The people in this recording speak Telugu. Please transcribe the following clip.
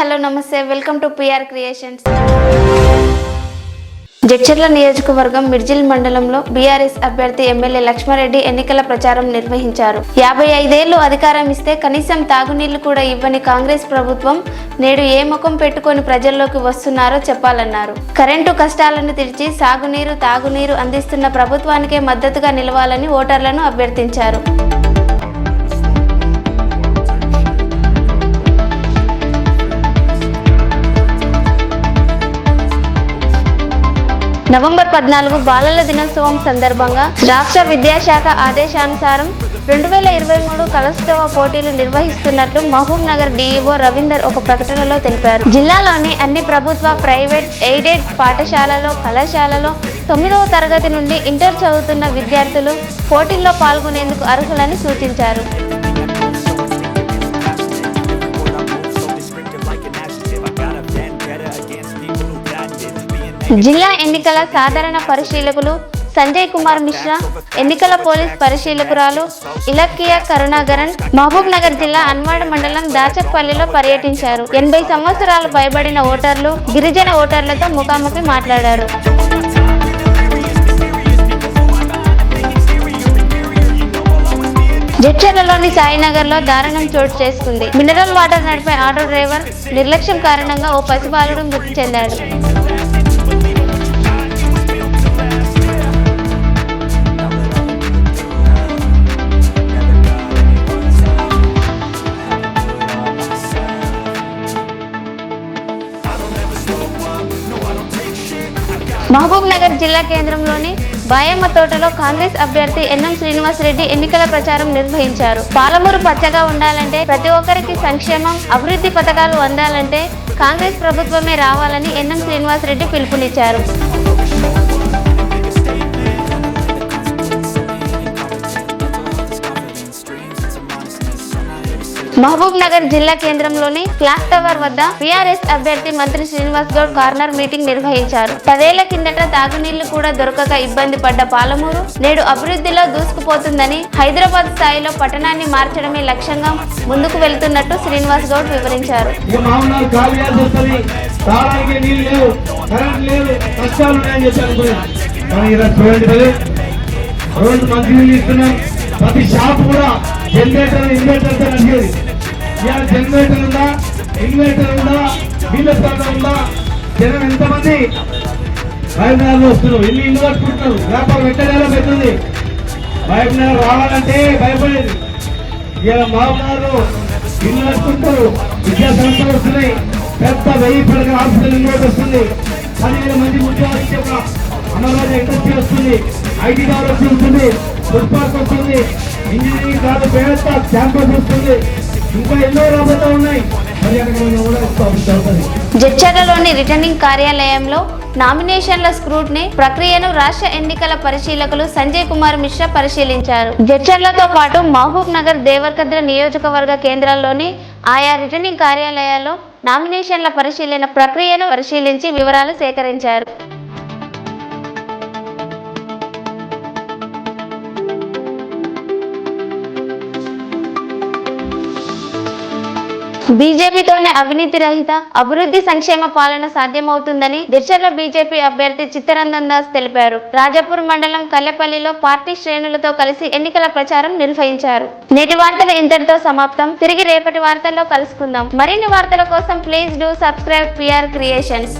హలో నమస్తే. Welcome to PR creations Jadcherla నియోజకవర్గం మిర్జిల్ మండలంలో బీఆర్ఎస్ అభ్యర్థి ఎమ్మెల్యే లక్ష్మారెడ్డి ఎన్నికల ప్రచారం నిర్వహించారు. యాభై ఐదేళ్ళు అధికారం ఇస్తే కనీసం తాగునీళ్ళు కూడా ఇవ్వని కాంగ్రెస్ ప్రభుత్వం నేడు ఏ ముఖం పెట్టుకొని ప్రజల్లోకి వస్తున్నారో చెప్పాలన్నారు. కరెంటు కష్టాలను తీర్చి సాగునీరు తాగునీరు అందిస్తున్న ప్రభుత్వానికే మద్దతుగా నిలవాలని ఓటర్లను అభ్యర్థించారు. నవంబర్ పద్నాలుగు బాలల దినోత్సవం సందర్భంగా రాష్ట్ర విద్యాశాఖ ఆదేశానుసారం రెండు వేల ఇరవై మూడు కలస్తవ పోటీలు నిర్వహిస్తున్నట్లు మహబూబ్ నగర్ డీఈఓ రవీందర్ ఒక ప్రకటనలో తెలిపారు. జిల్లాలోని అన్ని ప్రభుత్వ ప్రైవేట్ ఎయిడెడ్ పాఠశాలలో కళాశాలలో తొమ్మిదవ తరగతి నుండి ఇంటర్ చదువుతున్న విద్యార్థులు పోటీల్లో పాల్గొనేందుకు అర్హులని సూచించారు. జిల్లా ఎన్నికల సాధారణ పరిశీలకులు సంజయ్ కుమార్ మిశ్రా ఎన్నికల పోలీస్ పరిశీలకురాలు ఇలక్కియ కరుణాకరన్ మహబూబ్ నగర్ జిల్లా అన్వాడ మండలం దాచపల్లిలో పర్యటించారు. ఎనభై సంవత్సరాలు పైబడిన ఓటర్లు గిరిజన ఓటర్లతో ముఖాముఖి మాట్లాడారు. జడ్చర్లలోని సాయినగర్లో దారుణం చోటు చేసుకుంది. మినరల్ వాటర్ నడిపే ఆటో డ్రైవర్ నిర్లక్ష్యం కారణంగా ఓ పసిబాలుడు మృతి చెందాడు. మహబూబ్ నగర్ జిల్లా కేంద్రంలోని బాయమ్మ తోటలో కాంగ్రెస్ అభ్యర్థి ఎన్ఎం శ్రీనివాస్ రెడ్డి ఎన్నికల ప్రచారం నిర్వహించారు. పాలమూరు పచ్చగా ఉండాలంటే ప్రతి ఒక్కరికి సంక్షేమం అభివృద్ధి పథకాలు అందాలంటే కాంగ్రెస్ ప్రభుత్వమే రావాలని ఎన్ఎం శ్రీనివాస్ రెడ్డి పిలుపునిచ్చారు. మహబూబ్ నగర్ జిల్లా కేంద్రంలోని క్లాక్ టవర్ వద్ద టీఆర్ఎస్ అభ్యర్థి మంత్రి శ్రీనివాస్ గౌడ్ కార్నర్ మీటింగ్ నిర్వహించారు. పదేళ్ళ కిందట తాగునీళ్ళు కూడా దొరకక ఇబ్బంది పడ్డ పాలమూరు నేడు అభివృద్ధిలో దూసుకుపోతుందని హైదరాబాద్ స్థాయిలో పట్టణాన్ని మార్చడమే లక్ష్యంగా ముందుకు వెళ్తున్నట్టు శ్రీనివాస్ గౌడ్ వివరించారు. రెండు ఇస్తున్నాం. ప్రతి షాప్ కూడా జనరేటర్ ఇన్వర్టర్తో నడిచేది ఇలా జనరేటర్ ఉందా? ఇన్వర్టర్ ఉందా? నీళ్ళ స్థానం ఉందా? జనం ఎంతమంది? బయటనగర్లో వస్తున్నారు. ఇల్లు ఇల్లు కట్టుకుంటున్నారు? వ్యాపారం ఎక్కడ పెద్దది బయటనగర్ రావాలంటే భయపడేది. ఇలా మామూలు ఇల్లు కట్టుకుంటారు విద్యా సంస్థలు వస్తున్నాయి. పెద్ద వెయ్యి పడక హాస్పిటల్ ఇంకోటి వస్తుంది. పదివేల మంది ఉద్యోగాలు ఇచ్చే ఒక అమరావతి ఇండస్ట్రీ వస్తుంది. ఐటీ డెవలప్ వస్తుంది. ఫుడ్ పార్క్ వస్తుంది. ఇంజనీరింగ్ కాదు పేద క్యాంపస్ వస్తుంది. జడ్చర్లలోని రిటర్నింగ్ కార్యాలయంలో నామినేషన్ల స్క్రూట్ని ప్రక్రియను రాష్ట్ర ఎన్నికల పరిశీలకులు సంజయ్ కుమార్ మిశ్రా పరిశీలించారు. జడ్చర్లతో పాటు మహబూబ్ నగర్ దేవరకద్ర నియోజకవర్గ కేంద్రాల్లోని ఆయా రిటర్నింగ్ కార్యాలయాల్లో నామినేషన్ల పరిశీలన ప్రక్రియను పరిశీలించి వివరాలు సేకరించారు. బీజేపీతోనే అవినీతి రహిత అభివృద్ధి సంక్షేమ పాలన సాధ్యమవుతుందని దిశలో బీజేపీ అభ్యర్థి చిత్తరంజన్ దాస్ తెలిపారు. రాజాపూర్ మండలం కల్లెపల్లిలో పార్టీ శ్రేణులతో కలిసి ఎన్నికల ప్రచారం నిర్వహించారు. నేటి వార్తలు ఇంతటితో సమాప్తం. తిరిగి రేపటి వార్తల్లో కలుసుకుందాం. మరిన్ని వార్తల కోసం please do subscribe PR creations.